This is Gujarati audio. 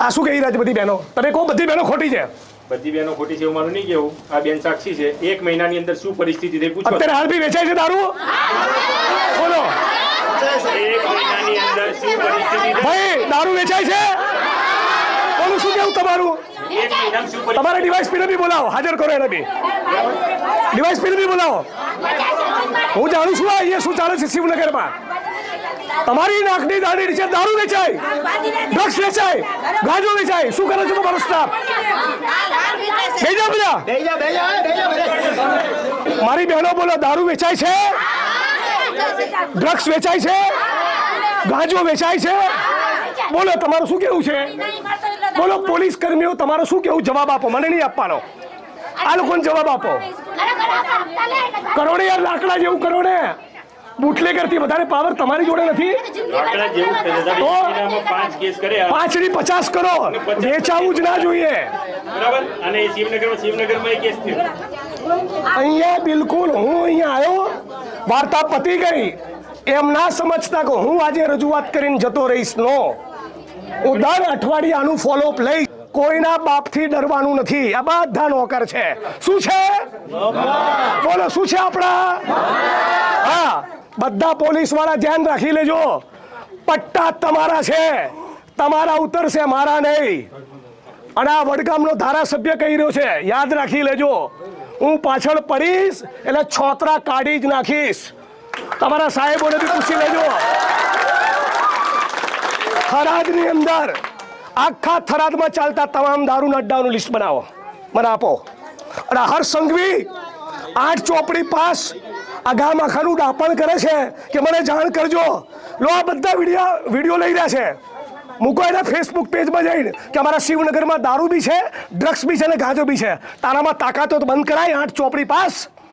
આ શું કહી રહ્યા છે બધી બહેનો? તમે કહો બધી બહેનો ખોટી છે. બધી બહેનો ખોટી છે એવું મારું નહીં કેવું આ બેન સાક્ષી છે. એક મહિનાની અંદર શું પરિસ્થિતિ થઈ પૂછો. અત્યારે હાલ બી વેચાય છે દારૂ? બોલો. એક મહિનાની અંદર શું પરિસ્થિતિ ભાઈ દારૂ વેચાય છે? બોલું શું કેવું તમારું? તમારા ડિવાઇસ પીને બી બોલાવો. હાજર કરો એને બી. ડિવાઇસ પીને બી બોલાવો. હું જાણું છું આ અહીંયા શું ચાલે છે શિવનગરમાં. તમારી નાકની દાડી નીચે દારૂ વેચાય ડ્રગ્સ વેચાય ગાંજો વેચાય. શું કરે છે તમારો સ્ટાફ બધા મારી બહેનો બોલો દારૂ વેચાય છે? ડ્રગ્સ વેચાય છે? ગાંજો વેચાય છે? બોલો તમારું શું કેવું છે? બોલો પોલીસ કર્મીઓ તમારો શું કેવું? જવાબ આપો મને નહીં આપવાનો. આ લોકોને જવાબ આપો. કરોડે યાર લાકડા જેવું કરો ને બુટલે કરતી વધારે પાવર તમારી જોડે નથી. મહિનામાં પાંચની પચાસ કરો. વેચાવું જ ના જોઈએ. અહીંયા બિલકુલ હું અહીંયા આવ્યો વાર્તા પતી ગઈ. એમ ના સમજતા કે હું આજે રજૂઆત કરીને જતો રહીશ. નો. હું દર અઠવાડિયે આનું ફોલોઅપ લઈશ કોઈના બાપથી ડરવાનું નથી. આ બધા નોકર છે. શું છે? બોલો શું છે આપણા? બધા પોલીસવાળા ધ્યાન રાખી લેજો. પટ્ટા તમારા છે. તમારા ઉતરશે મારા નહીં. અને આ વડગામનો ધારાસભ્ય કહી રહ્યો છે, યાદ રાખી લેજો. હું પાછળ પડીશ, એટલે છોતરા કાઢી જ નાખીશ. તમારા સાહેબોને બી પૂછી લેજો. થરાદની અંદર આખા થરાદમાં ચાલતા તમામ દારૂના અડ્ડાઓનું લિસ્ટ બનાવો. મને આપો. અને હર સંઘવી આઠ ચોપડી પાસ આ ગામ આખાનું ડાપણ કરે છે કે મને જાણ કરજો. લો, આ બધા વીડિયો વીડિયો લઈ રહ્યા છે. મૂકો એના ફેસબુક પેજમાં જઈને કે અમારા શિવનગરમાં દારૂ બી છે ડ્રગ્સ બી છે અને ગાંજો બી છે. તારામાં તાકાતો તો બંધ કરાય, આઠ ચોપડી પાસ.